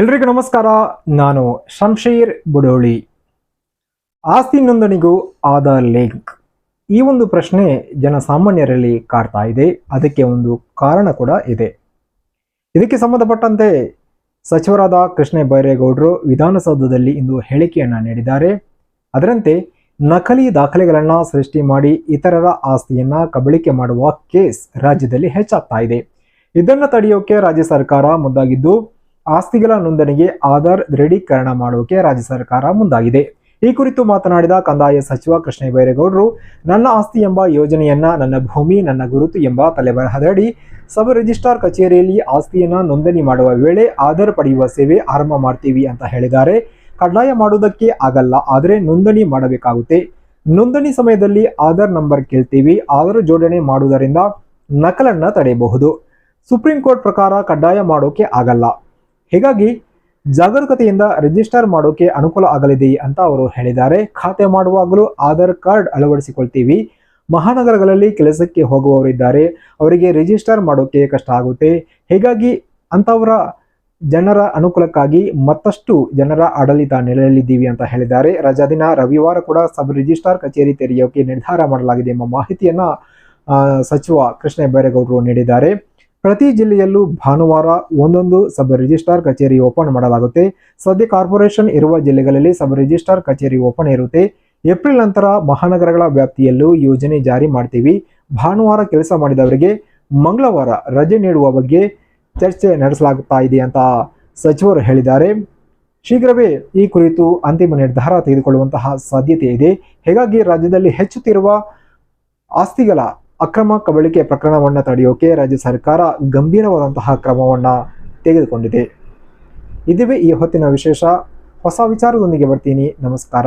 ಎಲ್ರಿಗೂ ನಮಸ್ಕಾರ. ನಾನು ಶಂಶೀರ್ ಬುಡೋಳಿ. ಆಸ್ತಿ ನೋಂದಣಿಗೂ ಆಧಾರ್ ಲಿಂಕ್. ಈ ಒಂದು ಪ್ರಶ್ನೆ ಜನಸಾಮಾನ್ಯರಲ್ಲಿ ಕಾಡ್ತಾ ಇದೆ. ಅದಕ್ಕೆ ಒಂದು ಕಾರಣ ಕೂಡ ಇದೆ. ಇದಕ್ಕೆ ಸಂಬಂಧಪಟ್ಟಂತೆ ಸಚಿವರಾದ ಕೃಷ್ಣ ಬೈರೇಗೌಡರು ವಿಧಾನಸೌಧದಲ್ಲಿ ಇಂದು ಹೇಳಿಕೆಯನ್ನ ನೀಡಿದ್ದಾರೆ. ಅದರಂತೆ ನಕಲಿ ದಾಖಲೆಗಳನ್ನು ಸೃಷ್ಟಿ ಮಾಡಿ ಇತರರ ಆಸ್ತಿಯನ್ನ ಕಬಳಿಕೆ ಮಾಡುವ ಕೇಸ್ ರಾಜ್ಯದಲ್ಲಿ ಹೆಚ್ಚಾಗ್ತಾ ಇದೆ. ಇದನ್ನು ತಡೆಯೋಕೆ ರಾಜ್ಯ ಸರ್ಕಾರ ಮುಂದಾಗಿದ್ದು ಆಸ್ತಿಗಳ ನೋಂದಣಿಗೆ ಆಧಾರ್ ದೃಢೀಕರಣ ಮಾಡೋಕೆ ರಾಜ್ಯ ಸರ್ಕಾರ ಮುಂದಾಗಿದೆ. ಈ ಕುರಿತು ಮಾತನಾಡಿದ ಕಂದಾಯ ಸಚಿವ ಕೃಷ್ಣ ಬೈರೇಗೌಡರು, ನನ್ನ ಆಸ್ತಿ ಎಂಬ ಯೋಜನೆಯನ್ನ, ನನ್ನ ಭೂಮಿ, ನನ್ನ ಗುರುತು ಎಂಬ ತಲೆಬರಹದಡಿ ಸಬ್ ರಿಜಿಸ್ಟ್ರಾರ್ ಕಚೇರಿಯಲ್ಲಿ ಆಸ್ತಿಯನ್ನ ನೋಂದಣಿ ಮಾಡುವ ವೇಳೆ ಆಧಾರ್ ಪಡೆಯುವ ಸೇವೆ ಆರಂಭ ಮಾಡ್ತೀವಿ ಅಂತ ಹೇಳಿದ್ದಾರೆ. ಕಡ್ಡಾಯ ಮಾಡುವುದಕ್ಕೆ ಆಗಲ್ಲ, ಆದರೆ ನೋಂದಣಿ ಮಾಡಬೇಕಾಗುತ್ತೆ. ನೋಂದಣಿ ಸಮಯದಲ್ಲಿ ಆಧಾರ್ ನಂಬರ್ ಕೇಳ್ತೀವಿ, ಆಧಾರ್ ಜೋಡಣೆ ಮಾಡುವುದರಿಂದ ನಕಲನ್ನ ತಡೆಯಬಹುದು. ಸುಪ್ರೀಂ ಕೋರ್ಟ್ ಪ್ರಕಾರ ಕಡ್ಡಾಯ ಮಾಡೋಕೆ ಆಗಲ್ಲ. ಹೀಗಾಗಿ ಜಾಗರೂಕತೆಯಿಂದ ರಿಜಿಸ್ಟರ್ ಮಾಡೋಕೆ ಅನುಕೂಲ ಆಗಲಿದೆ ಅಂತ ಅವರು ಹೇಳಿದ್ದಾರೆ. ಖಾತೆ ಮಾಡುವಾಗಲೂ ಆಧಾರ್ ಕಾರ್ಡ್ ಅಳವಡಿಸಿಕೊಳ್ತೀವಿ. ಮಹಾನಗರಗಳಲ್ಲಿ ಕೆಲಸಕ್ಕೆ ಹೋಗುವವರಿದ್ದಾರೆ ಅವರಿಗೆ ರಿಜಿಸ್ಟರ್ ಮಾಡೋಕೆ ಕಷ್ಟ ಆಗುತ್ತೆ. ಹೀಗಾಗಿ ಅಂಥವರ ಜನರ ಅನುಕೂಲಕ್ಕಾಗಿ ಮತ್ತಷ್ಟು ಜನರ ಆಡಳಿತ ನೆಲೆಯಲ್ಲಿದ್ದೀವಿ ಅಂತ ಹೇಳಿದ್ದಾರೆ. ರಜಾ ದಿನ, ರವಿವಾರ ಕೂಡ ಸಬ್ ರಿಜಿಸ್ಟ್ರಾರ್ ಕಚೇರಿ ತೆರೆಯೋಕೆ ನಿರ್ಧಾರ ಮಾಡಲಾಗಿದೆ ಎಂಬ ಮಾಹಿತಿಯನ್ನು ಸಚಿವ ಕೃಷ್ಣ ಬೈರೇಗೌಡರು ನೀಡಿದ್ದಾರೆ. ಪ್ರತಿ ಜಿಲ್ಲೆಯಲ್ಲೂ ಭಾನುವಾರ ಒಂದೊಂದು ಸಬ್ ರಿಜಿಸ್ಟ್ರಾರ್ ಕಚೇರಿ ಓಪನ್ ಮಾಡಲಾಗುತ್ತೆ. ಸದ್ಯ ಕಾರ್ಪೊರೇಷನ್ ಇರುವ ಜಿಲ್ಲೆಗಳಲ್ಲಿ ಸಬ್ ರಿಜಿಸ್ಟ್ರಾರ್ ಕಚೇರಿ ಓಪನ್ ಇರುತ್ತೆ. ಏಪ್ರಿಲ್ ನಂತರ ಮಹಾನಗರಗಳ ವ್ಯಾಪ್ತಿಯಲ್ಲೂ ಯೋಜನೆ ಜಾರಿ ಮಾಡ್ತೀವಿ. ಭಾನುವಾರ ಕೆಲಸ ಮಾಡಿದವರಿಗೆ ಮಂಗಳವಾರ ರಜೆ ನೀಡುವ ಬಗ್ಗೆ ಚರ್ಚೆ ನಡೆಸಲಾಗುತ್ತಾ ಇದೆ ಅಂತ ಸಚಿವರು ಹೇಳಿದ್ದಾರೆ. ಶೀಘ್ರವೇ ಈ ಕುರಿತು ಅಂತಿಮ ನಿರ್ಧಾರ ತೆಗೆದುಕೊಳ್ಳುವಂತಹ ಸಾಧ್ಯತೆ ಇದೆ. ಹೀಗಾಗಿ ರಾಜ್ಯದಲ್ಲಿ ಹೆಚ್ಚುತ್ತಿರುವ ಆಸ್ತಿಗಳ ಅಕ್ರಮ ಕಬಳಿಕೆ ಪ್ರಕರಣವನ್ನು ತಡೆಯೋಕೆ ರಾಜ್ಯ ಸರ್ಕಾರ ಗಂಭೀರವಾದಂತಹ ಕ್ರಮವನ್ನು ತೆಗೆದುಕೊಂಡಿದೆ. ಇದುವೇ ಈ ಹೊತ್ತಿನ ವಿಶೇಷ. ಹೊಸ ವಿಚಾರದೊಂದಿಗೆ ಬರ್ತೀನಿ. ನಮಸ್ಕಾರ.